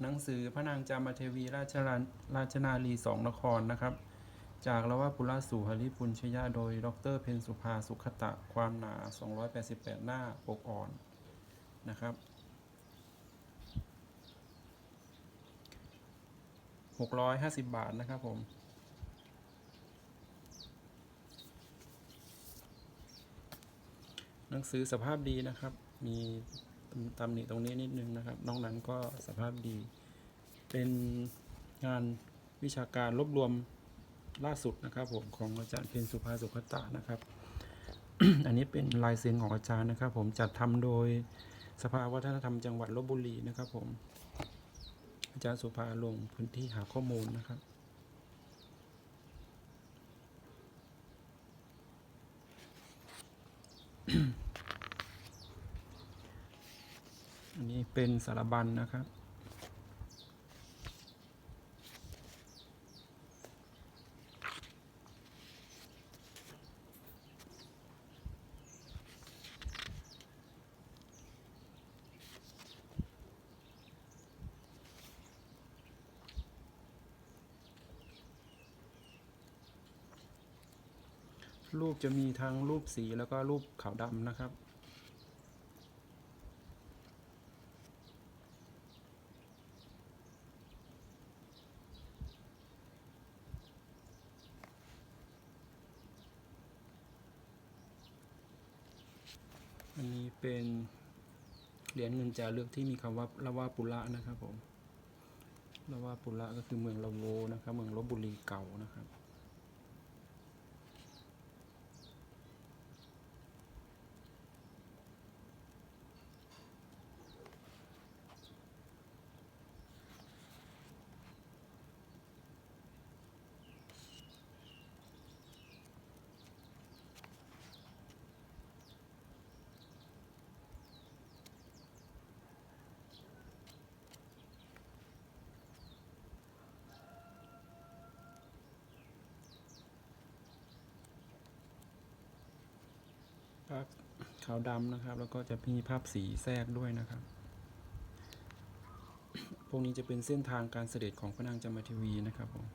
หนังสือพระนางจามเทวีราชราราชนาลีสองนครนะครับ จากละว่าปุระสู่หริปุญชยาโดย ดรเพนสุภาสุขตะความหนา 288 หน้าปกอ่อนนะครับ650 บาทนะครับผม หนังสือสภาพดีนะครับ มี ตำหนิตรงนี้นิดนึงนะครับ นอกนั้นก็สภาพดี เป็นงานวิชาการรวบรวมล่าสุดนะครับ ผมของอาจารย์เพนสุภาสุขตะนะครับ อันนี้เป็นลายเซ็นของอาจารย์นะครับ ผมจัดทำโดยสภาวัฒนธรรมจังหวัดลบบุรีนะครับ ผม อาจารย์สุภาลงพื้นที่หาข้อมูลนะครับ อั นนี้เป็นสารบัญนะครับ รูปจะมีทั้งรูปสีแล้วก็รูปขาวดำนะครับ อันนี้เป็นเหรียญเงินจารึกที่มีคำว่าละว่าปุระนะครับผมละว่าปุระก็คือเมืองละโวนะครับ เมืองลบบุรีเก่านะครับ ภาพขาวดำนะครับ แล้วก็จะมีภาพสีแทรกด้วยนะครับ พวกนี้จะเป็นเส้นทางการเสด็จของพระนางจามเทวีนะครับผม